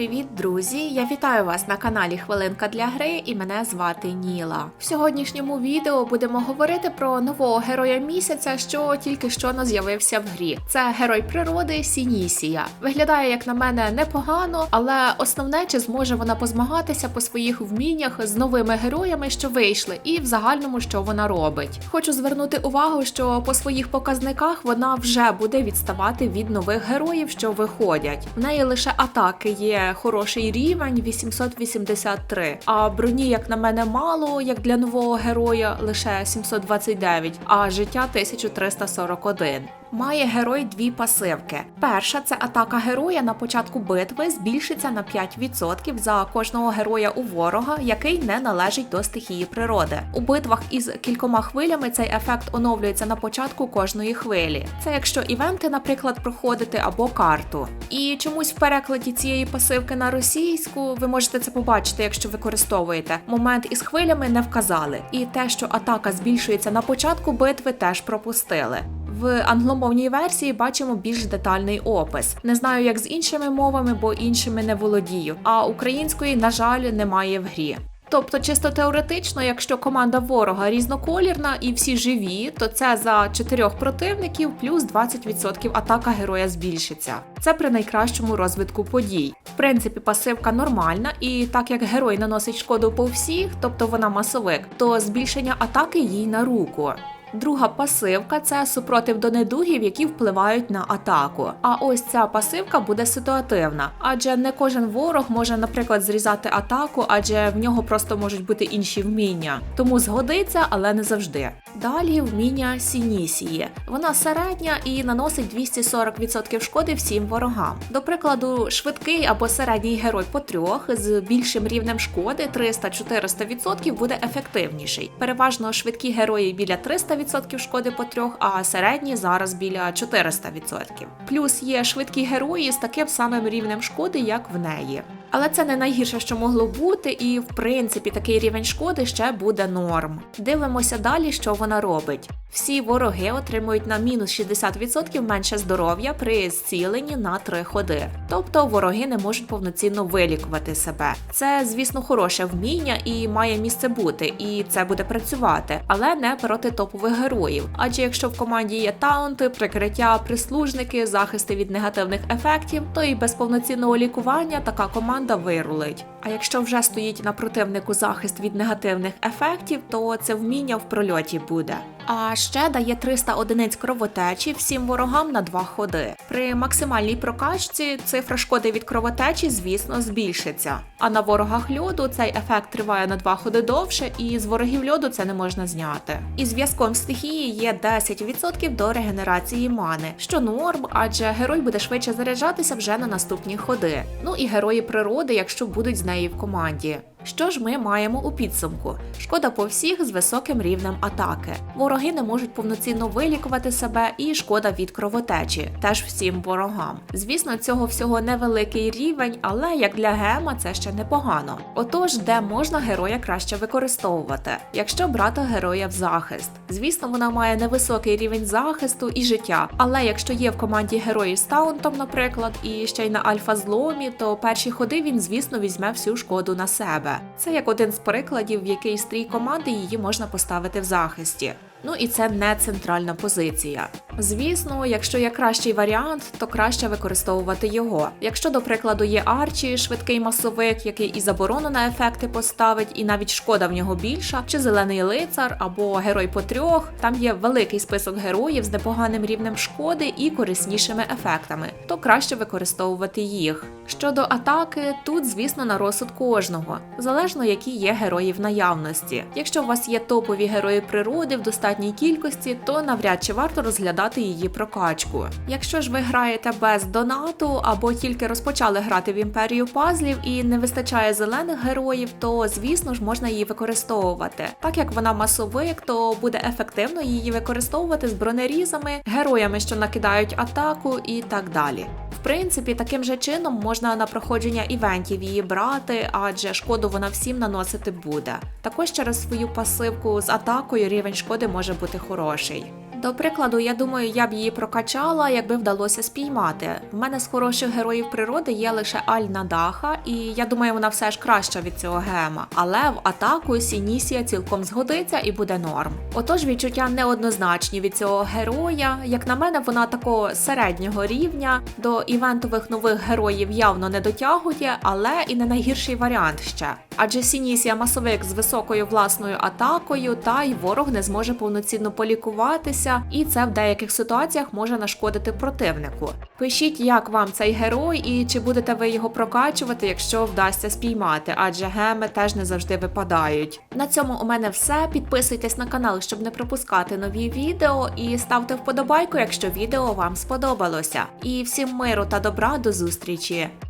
Привіт, друзі! Я вітаю вас на каналі Хвилинка для гри і мене звати Ніла. В сьогоднішньому відео будемо говорити про нового героя місяця, що тільки що з'явився в грі. Це герой природи Сінісія. Виглядає, як на мене, непогано, але основне, чи зможе вона позмагатися по своїх вміннях з новими героями, що вийшли, і в загальному, що вона робить. Хочу звернути увагу, що по своїх показниках вона вже буде відставати від нових героїв, що виходять. В неї лише атаки є хороший рівень 883, а броні, як на мене, мало, як для нового героя, лише 729, а життя 1341. Має герой дві пасивки. Перша це атака героя на початку битви збільшиться на 5% за кожного героя у ворога, який не належить до стихії природи. У битвах із кількома хвилями цей ефект оновлюється на початку кожної хвилі. Це якщо івенти, наприклад, проходити або карту. І чомусь в перекладі цієї пасивки на російську ви можете це побачити, якщо використовуєте. Момент із хвилями не вказали. І те, що атака збільшується на початку битви, теж пропустили. В англомовній версії бачимо більш детальний опис. Не знаю, як з іншими мовами, бо іншими не володію. А української, на жаль, немає в грі. Тобто, чисто теоретично, якщо команда ворога різноколірна і всі живі, то це за чотирьох противників плюс 20% атака героя збільшиться. Це при найкращому розвитку подій. В принципі, пасивка нормальна, і так як герой наносить шкоду по всіх, тобто вона масовик, то збільшення атаки їй на руку. Друга пасивка це супротив до недугів, які впливають на атаку. А ось ця пасивка буде ситуативна, адже не кожен ворог може, наприклад, зрізати атаку, адже в нього просто можуть бути інші вміння. Тому згодиться, але не завжди. Далі вміння Сінісії. Вона середня і наносить 240% шкоди всім ворогам. До прикладу, швидкий або середній герой по трьох з більшим рівнем шкоди 300-400% буде ефективніший. Переважно швидкі герої біля 300% шкоди по трьох, а середні зараз біля 400%. Плюс є швидкі герої з таким самим рівнем шкоди, як в неї. Але це не найгірше, що могло бути, і в принципі такий рівень шкоди ще буде норм. Дивимося далі, що вона робить. Всі вороги отримують на мінус 60% менше здоров'я при зціленні на 3 ходи. Тобто вороги не можуть повноцінно вилікувати себе. Це, звісно, хороше вміння і має місце бути, і це буде працювати, але не проти топових героїв. Адже якщо в команді є таунти, прикриття, прислужники, захисти від негативних ефектів, то і без повноцінного лікування така команда вирулить. А якщо вже стоїть на противнику захист від негативних ефектів, то це вміння в прольоті буде. А ще дає 300 одиниць кровотечі всім ворогам на два ходи. При максимальній прокачці цифра шкоди від кровотечі, звісно, збільшиться. А на ворогах льоду цей ефект триває на два ходи довше, і з ворогів льоду це не можна зняти. І зв'язком стихії є 10% до регенерації мани, що норм, адже герой буде швидше заряджатися вже на наступні ходи. Ну і герої природи, якщо будуть з неї в команді. Що ж ми маємо у підсумку? Шкода по всіх з високим рівнем атаки. Вороги не можуть повноцінно вилікувати себе, і шкода від кровотечі, теж всім ворогам. Звісно, цього всього невеликий рівень, але як для гема це ще непогано. Отож, де можна героя краще використовувати, якщо брати героя в захист. Звісно, вона має невисокий рівень захисту і життя, але якщо є в команді герої з таунтом, наприклад, і ще й на альфа зломі, то перші ходи він, звісно, візьме всю шкоду на себе. Це як один з прикладів, в який стрій команди її можна поставити в захисті. Ну і це не центральна позиція. Звісно, якщо є кращий варіант, то краще використовувати його. Якщо, до прикладу, є Арчі, швидкий масовик, який і заборону на ефекти поставить, і навіть шкода в нього більша, чи зелений лицар або герой по трьох, там є великий список героїв з непоганим рівнем шкоди і кориснішими ефектами, то краще використовувати їх. Щодо атаки, тут, звісно, на розсуд кожного, залежно які є герої в наявності. Якщо у вас є топові герої природи в достатній кількості, то навряд чи варто розглядати її прокачку. Якщо ж ви граєте без донату або тільки розпочали грати в імперію пазлів і не вистачає зелених героїв, то звісно ж можна її використовувати. Так як вона масовик, то буде ефективно її використовувати з бронерізами, героями, що накидають атаку і так далі. Принципі, таким же чином можна на проходження івентів її брати, адже шкоду вона всім наносити буде. Також через свою пасивку з атакою рівень шкоди може бути хороший. До прикладу, я думаю, я б її прокачала, якби вдалося спіймати. В мене з хороших героїв природи є лише Альна Даха, і я думаю, вона все ж краща від цього гема. Але в атаку Сінісія цілком згодиться і буде норм. Отож, відчуття неоднозначні від цього героя. Як на мене, вона такого середнього рівня до івентових нових героїв явно не дотягує, але і не найгірший варіант ще. Адже Сінісія масовик з високою власною атакою, та й ворог не зможе повноцінно полікуватися, і це в деяких ситуаціях може нашкодити противнику. Пишіть, як вам цей герой, і чи будете ви його прокачувати, якщо вдасться спіймати, адже геми теж не завжди випадають. На цьому у мене все. Підписуйтесь на канал, щоб не пропускати нові відео, і ставте вподобайку, якщо відео вам сподобалося. І всім миру та добра до зустрічі!